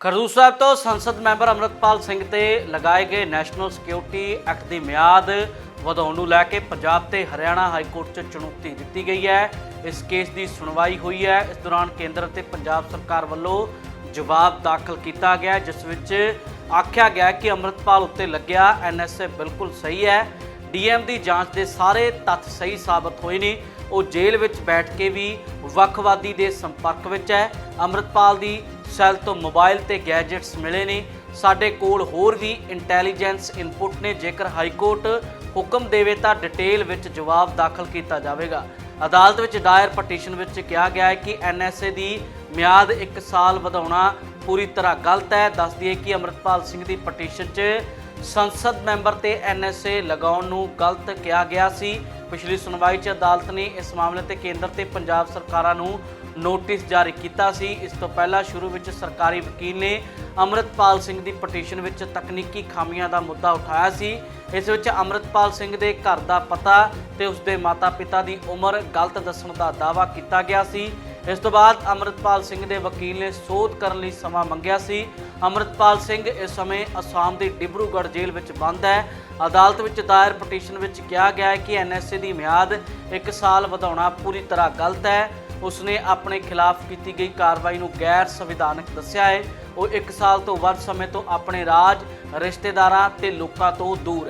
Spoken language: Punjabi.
ਖਰਦੂ ਸਾਹਿਬ ਤੋਂ ਸੰਸਦ ਮੈਂਬਰ ਅਮਰਤਪਾਲ ਸਿੰਘ ਤੇ ਲਗਾਏ ਗਏ ਨੈਸ਼ਨਲ ਸਿਕਿਉਰਿਟੀ ਐਕਟ ਦੀ ਮਿਆਦ ਵਧਾਉਣ ਨੂੰ ਲੈ ਕੇ ਪੰਜਾਬ ਤੇ ਹਰਿਆਣਾ ਹਾਈ ਕੋਰਟ 'ਚ ਚੁਣੌਤੀ ਦਿੱਤੀ ਗਈ ਹੈ। ਇਸ ਕੇਸ ਦੀ ਸੁਣਵਾਈ ਹੋਈ ਹੈ। ਇਸ ਦੌਰਾਨ ਕੇਂਦਰ ਅਤੇ ਪੰਜਾਬ ਸਰਕਾਰ ਵੱਲੋਂ ਜਵਾਬ ਦਾਖਲ ਕੀਤਾ ਗਿਆ, ਜਿਸ ਵਿੱਚ ਆਖਿਆ ਗਿਆ ਕਿ ਅਮਰਤਪਾਲ ਉੱਤੇ ਲੱਗਿਆ ਐਨਐਸਏ ਬਿਲਕੁਲ ਸਹੀ ਹੈ। ਡੀਐਮ ਦੀ ਜਾਂਚ ਦੇ ਸਾਰੇ ਤੱਥ ਸਹੀ ਸਾਬਤ ਹੋਏ ਨੇ। ਉਹ ਜੇਲ੍ਹ ਵਿੱਚ ਬੈਠ ਕੇ ਵੀ ਵੱਖਵਾਦੀ ਦੇ ਸੰਪਰਕ ਵਿੱਚ ਹੈ। ਅਮਰਤਪਾਲ ਦੀ ਸੈੱਲ ਤੋਂ ਮੋਬਾਈਲ ਤੇ ਗੈਜਟਸ ਮਿਲੇ ਨੇ। ਸਾਡੇ ਕੋਲ ਹੋਰ ਵੀ ਇੰਟੈਲੀਜੈਂਸ ਇਨਪੁਟ ਨੇ। ਜੇਕਰ ਹਾਈ ਕੋਰਟ ਹੁਕਮ ਦੇਵੇ ਤਾਂ ਡਿਟੇਲ ਵਿੱਚ ਜਵਾਬ ਦਾਖਲ ਕੀਤਾ ਜਾਵੇਗਾ। ਅਦਾਲਤ ਵਿੱਚ ਦਾਇਰ ਪਟੀਸ਼ਨ ਵਿੱਚ ਕਿਹਾ ਗਿਆ ਹੈ ਕਿ ਐਨਐਸਏ ਦੀ ਮਿਆਦ 1 ਸਾਲ ਵਧਾਉਣਾ ਪੂਰੀ ਤਰ੍ਹਾਂ ਗਲਤ ਹੈ। ਦੱਸ ਦਈਏ ਕਿ ਅਮਰਤਪਾਲ ਸਿੰਘ ਦੀ ਪਟੀਸ਼ਨ 'ਚ ਸੰਸਦ ਮੈਂਬਰ ਤੇ ਐਨਐਸਏ ਲਗਾਉਣ ਨੂੰ ਗਲਤ ਕਿਹਾ ਗਿਆ ਸੀ। ਪਿਛਲੀ ਸੁਣਵਾਈ 'ਚ ਅਦਾਲਤ ਨੇ ਇਸ ਮਾਮਲੇ ਤੇ ਕੇਂਦਰ ਤੇ ਪੰਜਾਬ ਸਰਕਾਰਾਂ ਨੂੰ ਨੋਟਿਸ ਜਾਰੀ ਕੀਤਾ ਸੀ। ਇਸ ਤੋਂ ਪਹਿਲਾਂ ਸ਼ੁਰੂ ਵਿੱਚ ਸਰਕਾਰੀ ਵਕੀਲ ਨੇ ਅਮਰਤਪਾਲ ਸਿੰਘ ਦੀ ਪਟੀਸ਼ਨ ਵਿੱਚ ਤਕਨੀਕੀ ਖਾਮੀਆਂ ਦਾ ਮੁੱਦਾ ਉਠਾਇਆ ਸੀ। ਇਸ ਵਿੱਚ ਅਮਰਤਪਾਲ ਸਿੰਘ ਦੇ ਘਰ ਦਾ ਪਤਾ ਤੇ ਉਸ ਦੇ ਮਾਤਾ-ਪਿਤਾ ਦੀ ਉਮਰ ਗਲਤ ਦੱਸਣ ਦਾ ਦਾਅਵਾ ਕੀਤਾ ਗਿਆ ਸੀ। ਇਸ ਤੋਂ ਬਾਅਦ ਅਮਰਤਪਾਲ ਸਿੰਘ ਦੇ ਵਕੀਲ ਨੇ ਸੋਧ ਕਰਨ ਲਈ ਸਮਾਂ ਮੰਗਿਆ ਸੀ। ਅਮਰਤਪਾਲ ਸਿੰਘ ਇਸ ਸਮੇਂ ਅਸਾਮ ਦੇ ਡਿਬਰੂਗੜ੍ਹ ਜੇਲ੍ਹ ਵਿੱਚ ਬੰਦ ਹੈ। ਅਦਾਲਤ ਵਿੱਚ ਦਾਇਰ ਪਟੀਸ਼ਨ ਵਿੱਚ ਕਿਹਾ ਗਿਆ ਹੈ ਕਿ ਐਨਐਸਏ ਦੀ ਮਿਆਦ 1 ਸਾਲ ਵਧਾਉਣਾ ਪੂਰੀ ਤਰ੍ਹਾਂ ਗਲਤ ਹੈ। ਉਸਨੇ ਆਪਣੇ ਖਿਲਾਫ ਕੀਤੀ ਗਈ ਕਾਰਵਾਈ ਨੂੰ ਗੈਰ ਸੰਵਿਧਾਨਕ ਦੱਸਿਆ ਹੈ। ਉਹ 1 ਸਾਲ ਤੋਂ ਵੱਧ ਸਮੇਂ ਤੋਂ ਆਪਣੇ ਰਾਜ, ਰਿਸ਼ਤੇਦਾਰਾਂ ਤੇ ਲੋਕਾਂ ਤੋਂ ਦੂਰ ਹੈ।